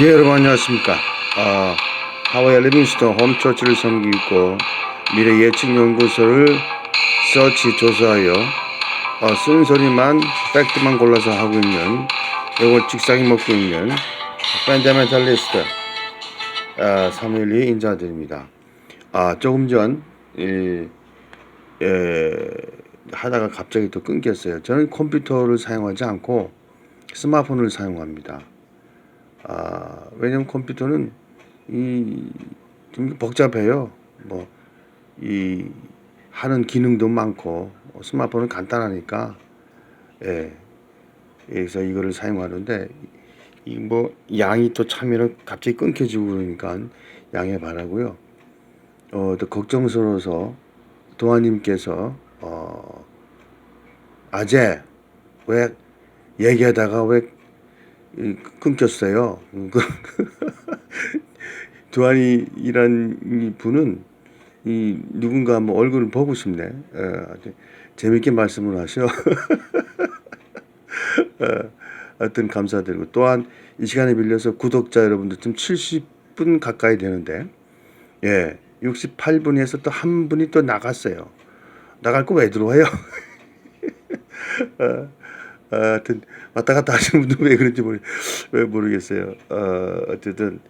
예, 여러분 안녕하십니까. 아, 하와이 리빙스턴 홈처치를 섬기고 미래 예측 연구소를 서치 조사하여 어, 쓰는 소리만 팩트만 골라서 하고 있는 이걸 직상이 먹고 있는 펀더멘탈리스트 아, 사무엘이 인사드립니다. 아, 조금 전 이, 예, 하다가 갑자기 또 끊겼어요. 저는 컴퓨터를 사용하지 않고 스마트폰을 사용합니다. 아, 왜냐면 컴퓨터는 이 좀 복잡해요. 뭐 이 하는 기능도 많고 스마트폰은 간단하니까 예. 그래서 이거를 사용하는데 이 뭐 양이 또 참여를 갑자기 끊겨지고 그러니까 양해 바라고요. 어, 또 걱정스러워서 도아님께서 어, 아재 왜 얘기하다가 왜 이, 끊겼어요. 그 두한이란 이 분은 이 누군가 뭐 얼굴을 보고 싶네. 에, 아주 재밌게 말씀을 하셔. 어, 하여튼 감사드리고 또한 이 시간에 빌려서 구독자 여러분들 지금 70분 가까이 되는데 예 68분에서 또 한 분이 또 나갔어요. 나갈 거 왜 들어와요? 어, 어, 하여튼 왔다 갔다 하시는 분들 왜 그런지 모르 왜 모르겠어요. 어, 어쨌든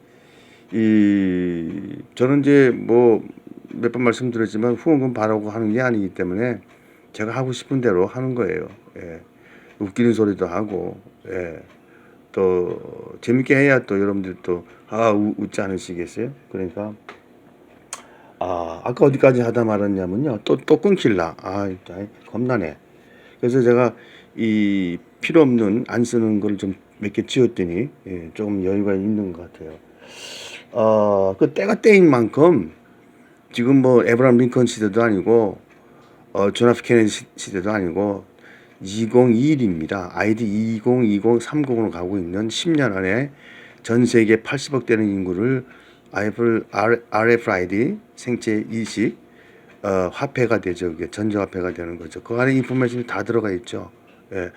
이 저는 이제 뭐 몇 번 말씀드렸지만 후원금 바라고 하는 게 아니기 때문에 제가 하고 싶은 대로 하는 거예요. 예. 웃기는 소리도 하고 예. 또 재밌게 해야 또 여러분들 또아 웃지 않으시겠어요? 그러니까 아 아까 어디까지 하다 말았냐면요 또또 끊길라 아 겁나네. 그래서 제가 이 필요 없는 안 쓰는 걸 좀 몇 개 지웠더니 예, 조금 여유가 있는 것 같아요. 어, 그 때가 때인 만큼 지금 뭐 에브람 링컨 시대도 아니고 어, 존 F 케네디 시- 시대도 아니고 2021입니다. 아이디 2020-30으로 가고 있는 10년 안에 전 세계 80억 되는 인구를 RF, RFID 생체 이식 어, 화폐가 되죠. 그게 전자화폐가 되는 거죠. 그 안에 인포메이션이 다 들어가 있죠. 예.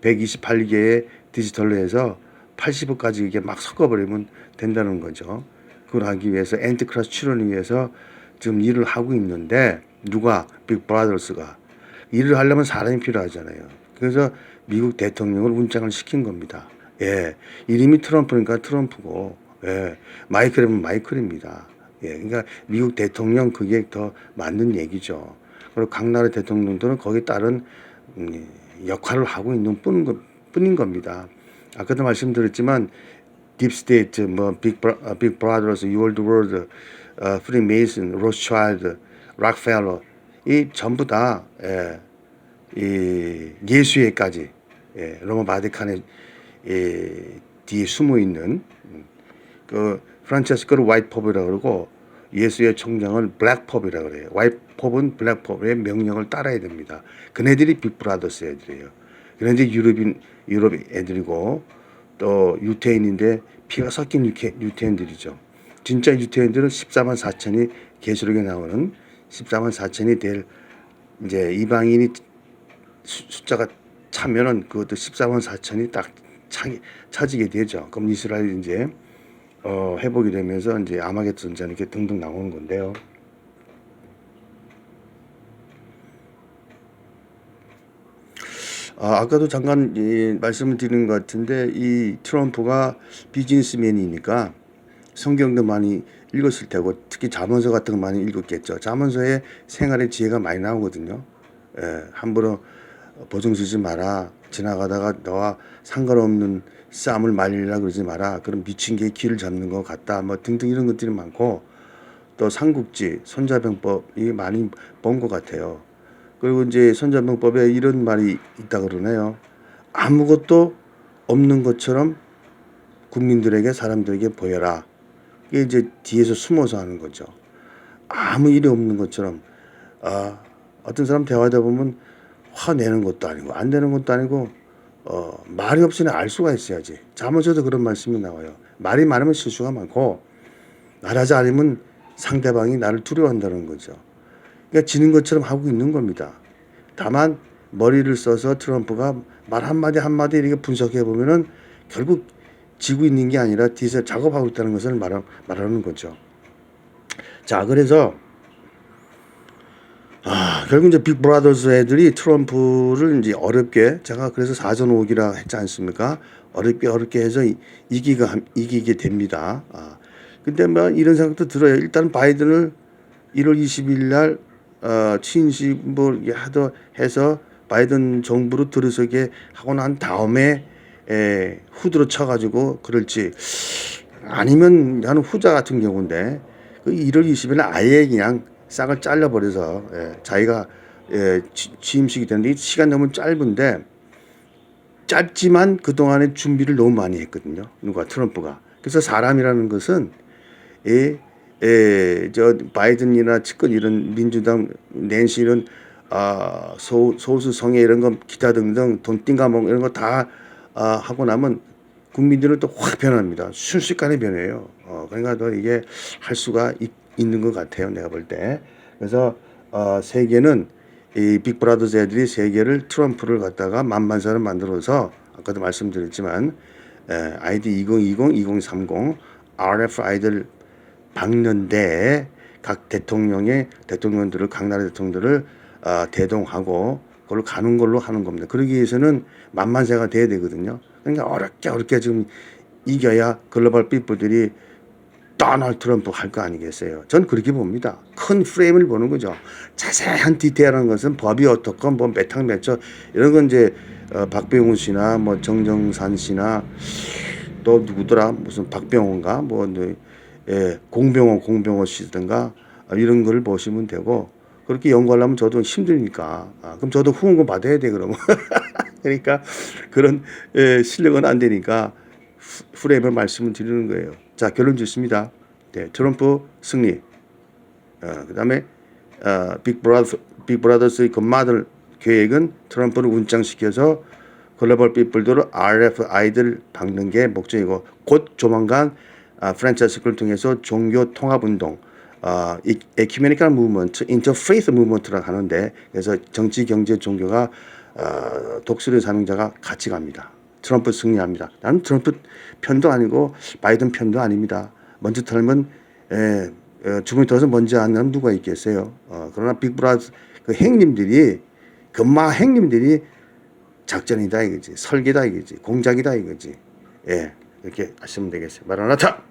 128개의 디지털로 해서 80억까지 이게 막 섞어버리면 된다는 거죠. 그걸 하기 위해서 엔티크라스 출원을 위해서 지금 일을 하고 있는데 누가 빅브라더스가 일을 하려면 사람이 필요하잖아요. 그래서 미국 대통령을 운장을 시킨 겁니다. 예, 이름이 트럼프니까 트럼프고, 예, 마이클이면 마이클입니다. 예, 그러니까 미국 대통령 그게 더 맞는 얘기죠. 그리고 각 나라 대통령들은 거기에 따른 음, 역할을 하고 있는 뿐, 거- 뿐인 겁니다. 아까도 말씀드렸지만 딥스테이트, 뭐 빅브라, 빅브라더스, 유월드 월드, 어, 프리메이슨, 로스차일드, 락펠러 이 전부 다 예, 이 예수회까지 예, 로마 바티칸의 예, 뒤에 숨어 있는 음, 그 프란체스코를 화이트 pop이라 그러고 예수의 총장을 블랙 pop이라 그래요. 화이트 pop은 블랙 pop의 명령을 따라야 됩니다. 그네들이 빅브라더스 애들이에요. 그런데 유럽인 유럽 애들이고 또 유태인인데 피가 섞인 유태, 유태인들이죠. 진짜 유태인들은 14만 4천이 계시록에 나오는 14만 4천이 될 이제 이방인이 수- 숫자가 차면은 그것도 14만 4천이 딱 차, 차지게 되죠. 그럼 이스라엘이 이제 어, 회복이 되면서 이제 아마겟돈 전 이렇게 등등 나오는 건데요. 아, 아까도 잠깐 이, 말씀을 드린 것 같은데 이 트럼프가 비즈니스맨이니까 성경도 많이 읽었을 테고 특히 자문서 같은 거 많이 읽었겠죠. 자문서에 생활의 지혜가 많이 나오거든요. 예, 함부로 보증 쓰지 마라. 지나가다가 너와 상관없는 싸움을 말리라 그러지 마라. 그럼 미친 게 길을 잡는 것 같다. 뭐 등등 이런 것들이 많고 또 삼국지 손자병법이 많이 본 것 같아요. 그리고 이제 손자병법에 이런 말이 있다 그러네요. 아무것도 없는 것처럼 국민들에게 사람들에게 보여라. 이게 이제 뒤에서 숨어서 하는 거죠. 아무 일이 없는 것처럼 아, 어떤 사람 대화하다 보면 화내는 것도 아니고 안 되는 것도 아니고 어, 말이 없이는 알 수가 있어야지. 자문서도 그런 말씀이 나와요. 말이 많으면 실수가 많고 말하지 않으면 상대방이 나를 두려워한다는 거죠. 그러니까 지는 것처럼 하고 있는 겁니다. 다만 머리를 써서 트럼프가 말 한마디 한마디 이렇게 분석해 보면은 결국 지고 있는 게 아니라 뒤에서 작업하고 있다는 것을 말하, 말하는 거죠. 자, 그래서 아, 결국 이제 빅브라더스 애들이 트럼프를 이제 어렵게 제가 그래서 사전 오기라 했지 않습니까? 어렵게 어렵게 해서 이- 이기가 함- 이기게 됩니다. 아. 근데 뭐 이런 생각도 들어요. 일단 바이든을 1월 20일 날 어, 이게 하더 해서 바이든 정부로 들어서게 하고 난 다음에 에, 후드로 쳐가지고 그럴지 아니면 나는 후자 같은 경우인데 그 1월 20일 날 아예 그냥 싹을 잘라버려서 예, 자기가 예, 취- 취임식이 되는데 이 시간 너무 짧은데 짧지만 그 동안에 준비를 너무 많이 했거든요. 누가 트럼프가. 그래서 사람이라는 것은 이, 에, 저 바이든이나 측근 이런 민주당 낸시 이런 아, 소, 소수 성애 이런 거 기타 등등 돈 띵가먹 이런 거다 아, 하고 나면 국민들은 또 확 변합니다. 순식간에 변해요. 어, 그러니까 또 이게 할 수가 있, 있는 것 같아요. 내가 볼 때. 그래서 어, 세계는 이 빅브라더스 애들이 세계를 트럼프를 갖다가 만만사를 만들어서 아까도 말씀드렸지만 에, 아이디 2020, 2030 RFI들 박는데 각 대통령의 대통령들을 각 나라 대통령들을 어, 대동하고 그걸로 가는 걸로 하는 겁니다. 그러기 위해서는 만만세가 돼야 되거든요. 그러니까 어렵게 어렵게 지금 이겨야 글로벌 삐뿔들이 도널드 트럼프 할 거 아니겠어요. 전 그렇게 봅니다. 큰 프레임을 보는 거죠. 자세한 디테일한 것은 법이 어떻건 뭐 몇탕 몇초 이런 건 이제 어, 박병훈 씨나 뭐 정정산 씨나 또 누구더라 무슨 박병호인가 뭐 네, 예, 공병호 공병호 씨든가 아, 이런 거를 보시면 되고 그렇게 연구하려면 저도 힘드니까 아, 그럼 저도 후원금 받아야 돼 그러면 그러니까 그런 예, 실력은 안 되니까 후- 프레임을 말씀을 드리는 거예요. 자 결론 짓습니다. 네, 트럼프 승리. 어, 그 다음에 어, 빅브라더 빅브라더스의 건마들 계획은 트럼프를 운장시켜서 글로벌 삐뿔들을 RFI들 박는 게 목적이고 곧 조만간 아, 프랜차이즈를 통해서 종교 통합 운동, 아, 에큐메니컬 무브먼트, 인터페이스 무브먼트라고 하는데 그래서 정치, 경제, 종교가 아, 독수리 사명자가 같이 갑니다. 트럼프 승리합니다. 나는 트럼프 편도 아니고 바이든 편도 아닙니다. 먼저 털면 에, 어, 죽음이 더서 먼저 안 나면 누가 있겠어요. 어, 그러나 빅브라더 그 행님들이 금마 행님들이 작전이다 이거지 설계다 이거지 공작이다 이거지 예 이렇게 하시면 되겠어요 마라나타